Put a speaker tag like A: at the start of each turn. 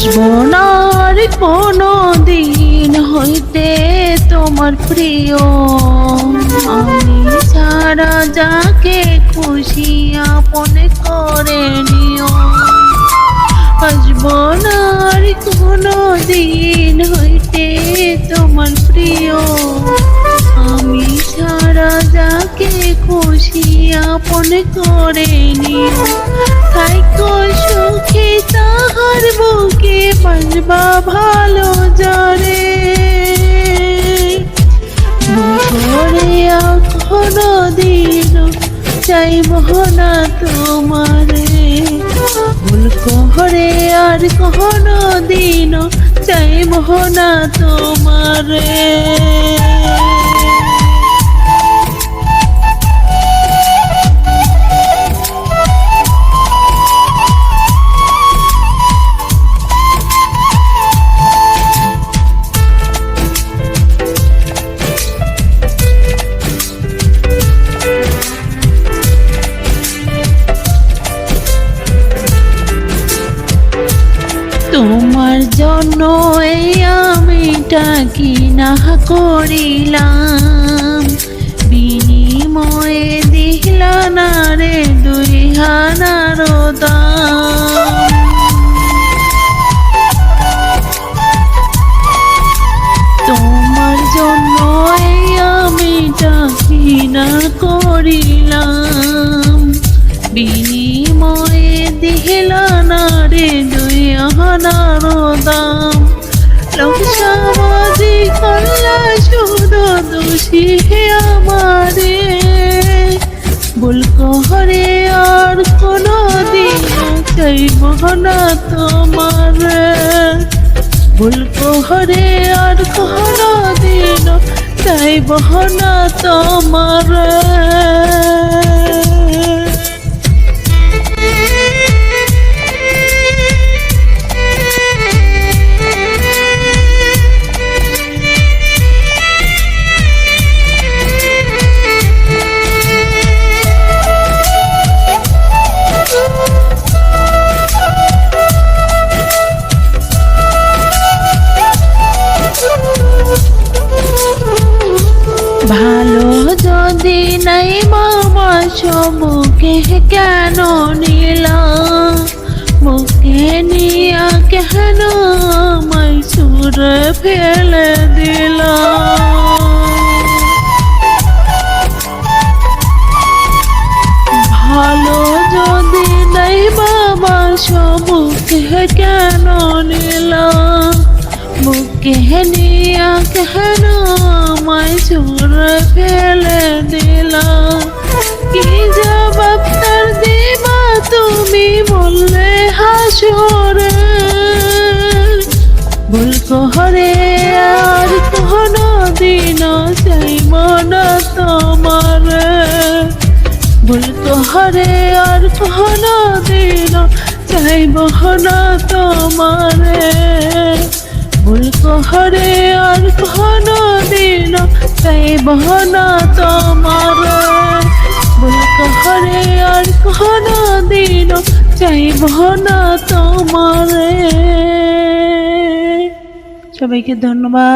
A: আসব কোনো দিন হইতে তোমার প্রিয়। আমি ছাড়া যাকে খুশি আপন করে নিও। আসব কোনো দিন হইতে তোমার প্রিয়। আমি ছাড়া যাকে খুশি আপন করে নিও। থাইকো সুখী করে কোনো দিন চাইব না তোমারে। ভুল কহরে আর কোনো দিন চাইব না তোমারে। তোমার জন্য এই আমিটা কি না করিলাম। বিনিময়ে দিলা না রে দুই হানার তোমার জন্য এই আমিটা কি না করিলাম। বিনিময়ে দাম। লোক সামাজিক কল্যাণ শুধু দোষী হে আমারে। ভুল কহরে আর কোনো দিন চাইব না তোমার। ভুল কহরে আর কোনো দিন চাইব না তোমার। ভালো যদি নাই মামা সবুকে কেন নিলাম? মুখে নিয়া কেন মাইসুর ফেলে দিলাম? ভালো যদি নাই বাবা সবুকে কেন নিলাম? বুকে নিয়া কেন আমায় চোর ফেলে দিলাম। কি জবাব তার দিবা তুমি বললে হাসরে। ভুল কহরে আর কোনো দিন চাইব না তোমার। ভুল কহরে আর কোনো দিন চাইব না তোমারে। ভুল কহরে আর কোনো দিন চাইব না তোমার। ভুল কহরে আর কোনো দিন চাইব না তোমার। সবাইকে ধন্যবাদ।